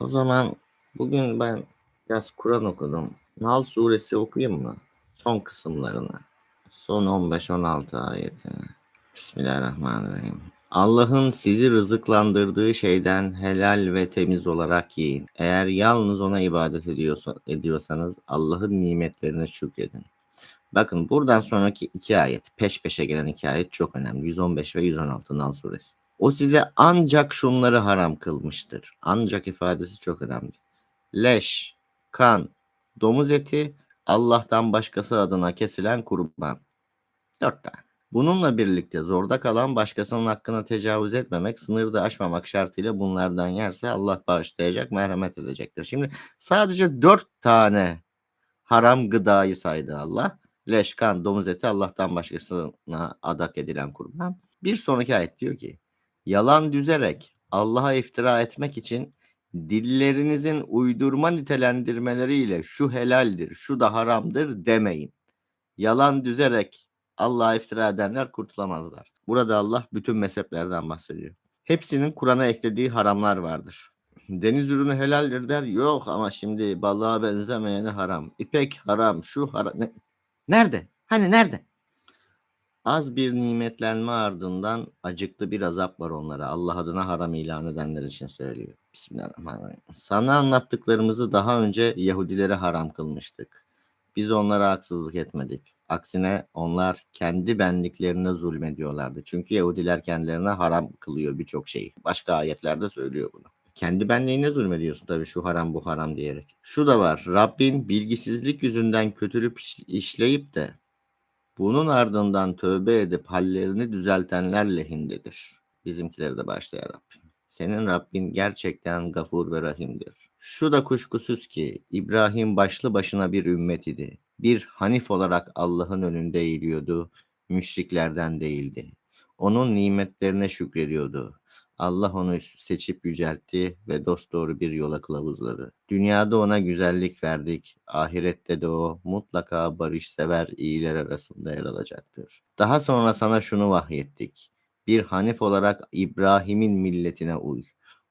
O zaman bugün ben biraz Kur'an okudum. Nal suresi okuyayım mı? Son kısımlarını. Son 15-16 ayetini. Bismillahirrahmanirrahim. Allah'ın sizi rızıklandırdığı şeyden helal ve temiz olarak yiyin. Eğer yalnız ona ibadet ediyorsa, ediyorsanız Allah'ın nimetlerine şükredin. Bakın buradan sonraki iki ayet, peş peşe gelen iki ayet çok önemli. 115 ve 116 Nal suresi. O size ancak şunları haram kılmıştır. Ancak ifadesi çok önemli. Leş, kan, domuz eti, Allah'tan başkası adına kesilen kurban. Dört tane. Bununla birlikte zorda kalan başkasının hakkına tecavüz etmemek, sınırı da aşmamak şartıyla bunlardan yerse Allah bağışlayacak, merhamet edecektir. Şimdi sadece dört tane haram gıdayı saydı Allah. Leş, kan, domuz eti Allah'tan başkasına adak edilen kurban. Bir sonraki ayet diyor ki, yalan düzerek Allah'a iftira etmek için dillerinizin uydurma nitelendirmeleriyle şu helaldir, şu da haramdır demeyin. Yalan düzerek Allah'a iftira edenler kurtulamazlar. Burada Allah bütün mezheplerden bahsediyor. Hepsinin Kur'an'a eklediği haramlar vardır. Deniz ürünü helaldir der. Yok ama şimdi balığa benzemeyeni haram. İpek haram, şu haram. Ne? Nerede? Hani nerede? Az bir nimetlenme ardından acıklı bir azap var onlara. Allah adına haram ilan edenler için söylüyor. Bismillahirrahmanirrahim. Sana anlattıklarımızı daha önce Yahudilere haram kılmıştık. Biz onlara haksızlık etmedik. Aksine onlar kendi benliklerine zulmediyorlardı. Çünkü Yahudiler kendilerine haram kılıyor birçok şeyi. Başka ayetlerde söylüyor bunu. Kendi benliğine zulmediyorsun tabii şu haram bu haram diyerek. Şu da var. Rabbin bilgisizlik yüzünden kötülük iş- işleyip de bunun ardından tövbe edip hallerini düzeltenler lehindedir. Bizimkileri de başlaya Rabbim. Senin Rabbin gerçekten gafur ve rahimdir. Şu da kuşkusuz ki İbrahim başlı başına bir ümmet idi. Bir hanif olarak Allah'ın önünde eğiliyordu, müşriklerden değildi. Onun nimetlerine şükrediyordu. Allah onu seçip yüceltti ve dosdoğru bir yola kılavuzladı. Dünyada ona güzellik verdik, ahirette de o mutlaka barışsever iyiler arasında yer alacaktır. Daha sonra sana şunu vahyettik. Bir hanif olarak İbrahim'in milletine uy.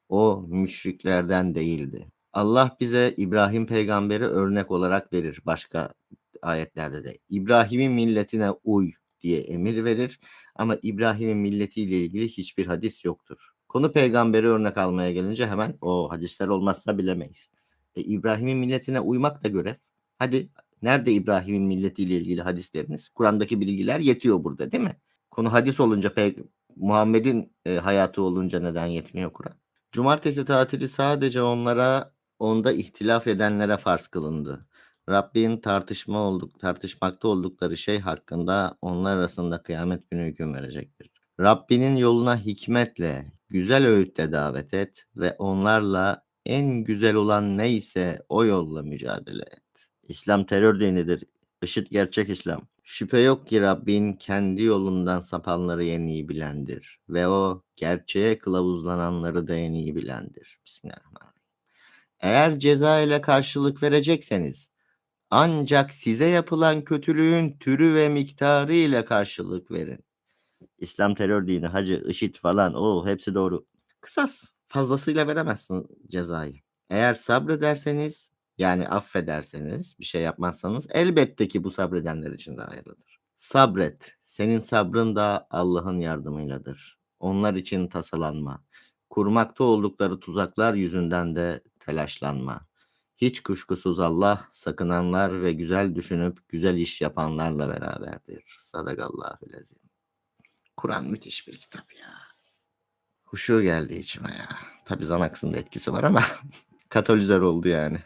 O müşriklerden değildi. Allah bize İbrahim peygamberi örnek olarak verir başka ayetlerde de. İbrahim'in milletine uy diye emir verir ama İbrahim'in milletiyle ilgili hiçbir hadis yoktur. Konu peygamberi örnek almaya gelince hemen o hadisler olmazsa bilemeyiz. E, İbrahim'in milletine uymak da görev. Hadi nerede İbrahim'in milletiyle ilgili hadisleriniz? Kur'an'daki bilgiler yetiyor burada değil mi? Konu hadis olunca pey- Muhammed'in e, hayatı olunca neden yetmiyor Kur'an? Cumartesi tatili sadece onlara onda ihtilaf edenlere farz kılındı. Rabbin tartışma olduk, tartışmakta oldukları şey hakkında onlar arasında kıyamet günü hüküm verecektir. Rabbinin yoluna hikmetle, güzel öğütle davet et ve onlarla en güzel olan neyse o yolla mücadele et. İslam terör dinidir. IŞİD gerçek İslam. Şüphe yok ki Rabbin kendi yolundan sapanları en iyi bilendir. Ve o gerçeğe kılavuzlananları da en iyi bilendir. Bismillahirrahmanirrahim. Eğer ceza ile karşılık verecekseniz ancak size yapılan kötülüğün türü ve miktarı ile karşılık verin. İslam terör dini, hacı, IŞİD falan o hepsi doğru. Kısas. Fazlasıyla veremezsin cezayı. Eğer sabrederseniz yani affederseniz bir şey yapmazsanız elbette ki bu sabredenler için de hayırlıdır. Sabret. Senin sabrın da Allah'ın yardımıyladır. Onlar için tasalanma. Kurmakta oldukları tuzaklar yüzünden de telaşlanma. Hiç kuşkusuz Allah sakınanlar ve güzel düşünüp güzel iş yapanlarla beraberdir. Sadakallahü lezim. Kur'an müthiş bir kitap ya. Huşu geldi içime ya. Tabi Zanaks'ın da etkisi var ama katalizör oldu yani.